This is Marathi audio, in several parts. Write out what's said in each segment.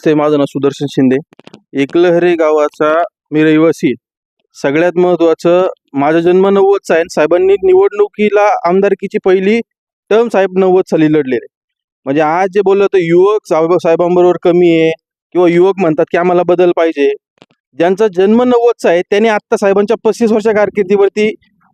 नमस्ते माझं नाव सुदर्शन शिंदे. एकलहरे गावाचा मी रहिवासी सगळ्यात महत्त्वाचं माझा जन्म नव्वदचा आहे साहेबांनी निवडणुकीला आमदारकीची पहिली टर्म साहेब नव्वद साली लढलेले. म्हणजे आज जे बोललं तर युवक साहेब साहेबांबरोबर कमी आहे किंवा युवक म्हणतात की आम्हाला बदल पाहिजे. ज्यांचा जन्म नव्वदचा आहे त्यांनी आत्ता साहेबांच्या पस्तीस वर्षा कारकिर्दीवरती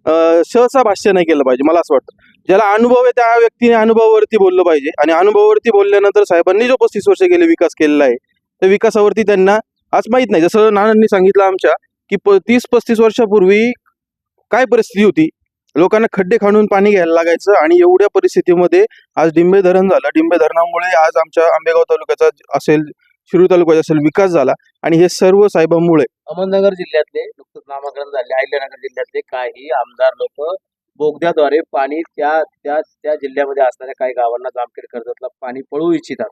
सहसा भाष्य नाही केलं पाहिजे मला असं वाटतं. ज्याला अनुभव आहे त्या व्यक्तीने अनुभवावरती बोललं पाहिजे. आणि अनुभवावरती बोलल्यानंतर साहेबांनी जो पस्तीस वर्ष गेले विकास केलेला आहे त्या विकासावरती त्यांना आज माहीत नाही. जसं नानांनी सांगितलं आमच्या की प तीस पस्तीस वर्षापूर्वी काय परिस्थिती होती? लोकांना खड्डे खाणून पाणी घ्यायला लागायचं आणि एवढ्या परिस्थितीमध्ये आज डिंबे धरण झालं. डिंबे धरणामुळे आज आमच्या आंबेगाव तालुक्याचा असेल शिरूर तालुक्याचा असेल विकास झाला. आणि हे सर्व साहेबांमुळे अहमदनगर जिल्ह्यातले नुकतंच नामकरण झाले. अहिल्यानगर जिल्ह्यातले काही आमदार लोक बोगद्याद्वारे पाणी त्या त्या त्या जिल्ह्यामध्ये असणाऱ्या काही गावांना जामखेड कर्जतला पाणी पळवू इच्छितात.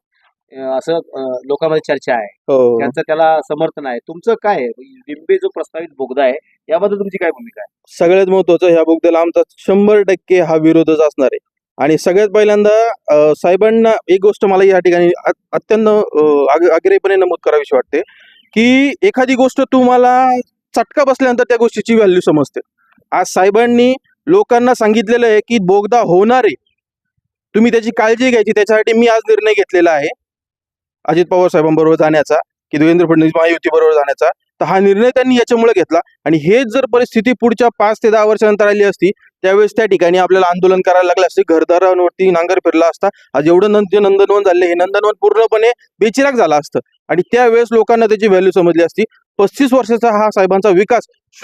असं लोकांमध्ये चर्चा आहे. हो. त्यांचं त्याला समर्थन आहे. तुमचं काय आहे? लिंबे जो प्रस्तावित बोगदा आहे याबद्दल तुमची काय भूमिका आहे? सगळ्यात महत्वाचं ह्या बोगद्याला आमचा शंभर टक्के हा विरोधच असणार आहे. आणि सगळ्यात पहिल्यांदा साहेबांना एक गोष्ट मला या ठिकाणी अत्यंत अं, नमूद करावीशी वाटते की एखादी गोष्ट तुम्हाला चटका बसल्यानंतर त्या गोष्टीची व्हॅल्यू समजते. आज साहेबांनी लोकांना सांगितलेलं आहे की बोगदा होणार आहे. तुम्ही त्याची काळजी घ्यायची त्याच्यासाठी मी आज निर्णय घेतलेला आहे. अजित पवार साहेबांबरोबर जाण्याचा की देवेंद्र फडणवीस महायुतीबरोबर जाण्याचा. तर हा निर्णय त्यांनी याच्यामुळे घेतला. आणि हेच जर परिस्थिती पुढच्या पाच ते दहा वर्षानंतर आली असती त्यावेळेस त्या ठिकाणी आपल्याला आंदोलन करायला लागलं असते. घरदारांवरती नांगर फिरला असता. आज एवढं नंद जे नंदनवन झाले हे नंदनवन पूर्णपणे बेचिराग झाला असतं. आणि त्यावेळेस लोकांना त्याची व्हॅल्यू समजली असती. पस्तीस वर्षाचा हा साहेबांचा विकास